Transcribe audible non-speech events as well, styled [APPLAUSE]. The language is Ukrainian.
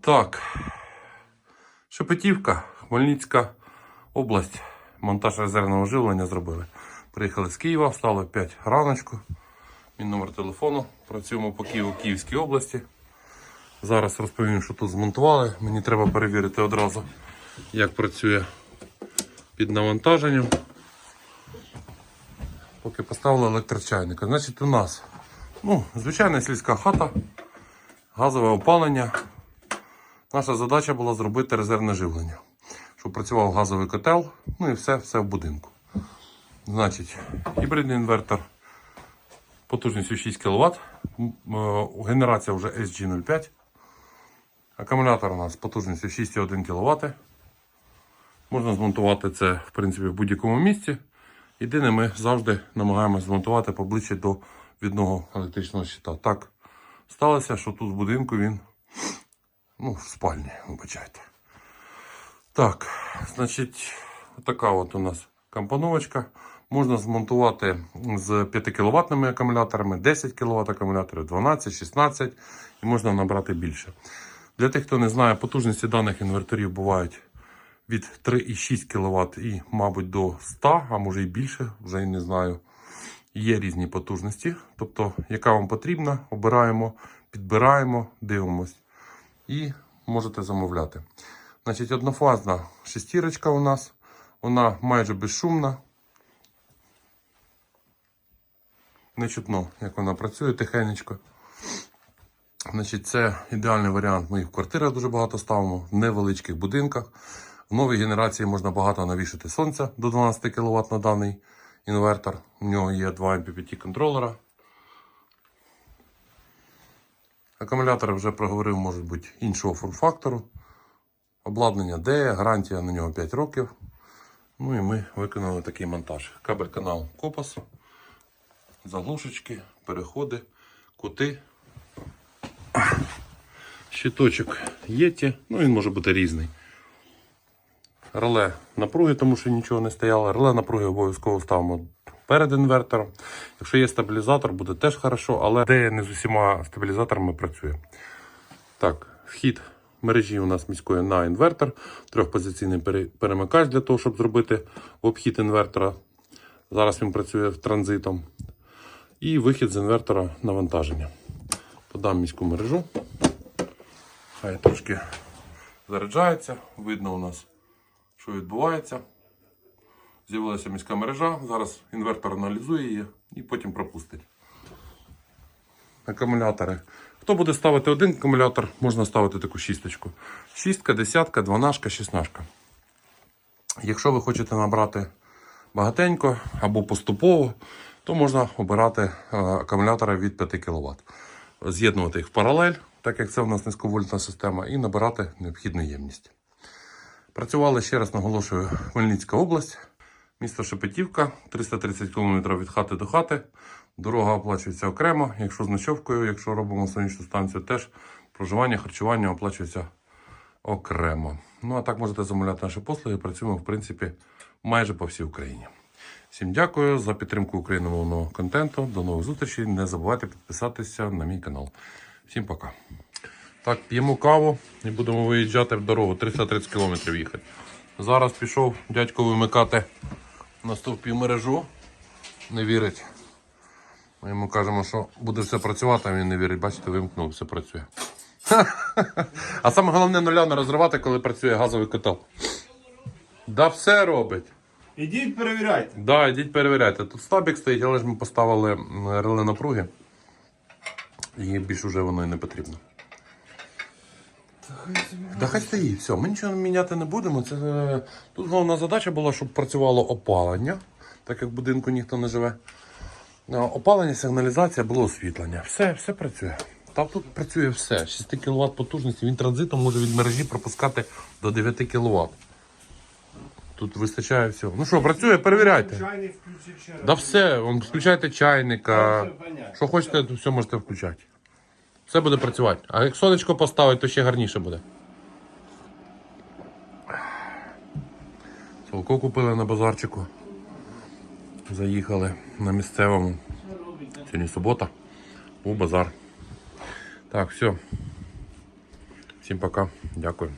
так, Шепетівка, Хмельницька область. Монтаж резервного живлення зробили. Приїхали з Києва, встали в 5 раночку. Мій номер телефону. Працюємо по Києву Київській області. Зараз розповім, що тут змонтували. Мені треба перевірити одразу, як працює під навантаженням. Поки поставили електрочайника. Значить, у нас ну, звичайна сільська хата, газове опалення. Наша задача була зробити резервне живлення, щоб працював газовий котел, ну і все, все в будинку. Значить, гібридний інвертор потужністю 6 кВт. Генерація вже SG05. Акумулятор у нас потужністю 6,1 кВт. Можна змонтувати це в принципі в будь-якому місці. Єдине, ми завжди намагаємося змонтувати поближче до відного електричного щита. Так сталося, що тут в будинку він ну, в спальні, вибачайте. Так, значить, така от у нас компоновочка. Можна змонтувати з 5 кВт акумуляторами, 10 кВт акумуляторів, 12, 16 і можна набрати більше. Для тих, хто не знає, потужності даних інверторів бувають від 3,6 кВт і, мабуть, до 100, а може і більше, вже і не знаю. Є різні потужності. Тобто, яка вам потрібна, обираємо, підбираємо, дивимось і можете замовляти. Значить, однофазна шестірочка у нас, вона майже безшумна. Не чутно, як вона працює тихенечко. Значить, це ідеальний варіант. Ми їх в квартирах дуже багато ставимо, в невеличких будинках. В новій генерації можна багато навішати сонця до 12 кВт на даний інвертор. У нього є два MPPT контролера. Акумулятори вже проговорив, можуть бути іншого форм-фактору. Обладнання D, гарантія на нього 5 років. Ну і ми виконали такий монтаж. Кабель канал Копас, заглушечки, переходи, кути. Щиточок Єті, ну він може бути різний. Реле напруги, тому що нічого не стояло. Реле напруги обов'язково ставимо перед інвертором. Якщо є стабілізатор, буде теж хорошо, але де не з усіма стабілізаторами працює. Так, вхід мережі у нас міської на інвертор, трьохпозиційний перемикач для того, щоб зробити обхід інвертора. Зараз він працює транзитом. І вихід з інвертора навантаження. Подам міську мережу. Хай трошки заряджається. Видно у нас, що відбувається. З'явилася міська мережа. Зараз інвертор аналізує її і потім пропустить. Акумулятори. Хто буде ставити один акумулятор, можна ставити таку шісточку. Шістка, десятка, дванашка, шістнашка. Якщо ви хочете набрати багатенько або поступово, то можна обирати е, акумулятори від 5 кВт. З'єднувати їх в паралель, так як це в нас низьковольтна система, і набирати необхідну ємність. Працювали ще раз наголошую Хмельницька область, місто Шепетівка, 330 км від хати до хати. Дорога оплачується окремо. Якщо з ночовкою, якщо робимо сонячну станцію, теж проживання, харчування оплачується окремо. Ну а так можете замовляти наші послуги. Працюємо в принципі майже по всій Україні. Всім дякую за підтримку україномовного контенту. До нових зустрічей. Не забувайте підписатися на мій канал. Всім пока. Так, п'ємо каву і будемо виїжджати в дорогу. 330 км їхати. Зараз пішов дядько вимикати на стовпі мережу. Не вірить. Ми йому кажемо, що буде все працювати, а він не вірить. Бачите, вимкнув, все працює. [LAUGHS] А саме головне нуля не розривати, коли працює газовий котел. Да все робить. Ідіть перевіряйте. Да, йдіть перевіряйте. Тут стабік стоїть, але ж ми поставили реле напруги. І більше вже воно і не потрібно. Да хай стоїть, все, ми нічого міняти не будемо. Це, е, тут головна задача була, щоб працювало опалення, так як в будинку ніхто не живе. Е, Опалення, сигналізація, було освітлення. Все, все працює. Та тут працює все. 6 кВт потужності, він транзитом може від мережі пропускати до 9 кВт. Тут вистачає всього. Ну що, працює, перевіряйте. Чайник включив ще. Да все, включайте чайника. Що хочете, то все можете включати. Все буде працювати. А як сонечко поставить, то ще гарніше буде. Солко купили на базарчику. Заїхали на місцевому. Сьогодні субота. У базар. Так, все. Всім пока. Дякую.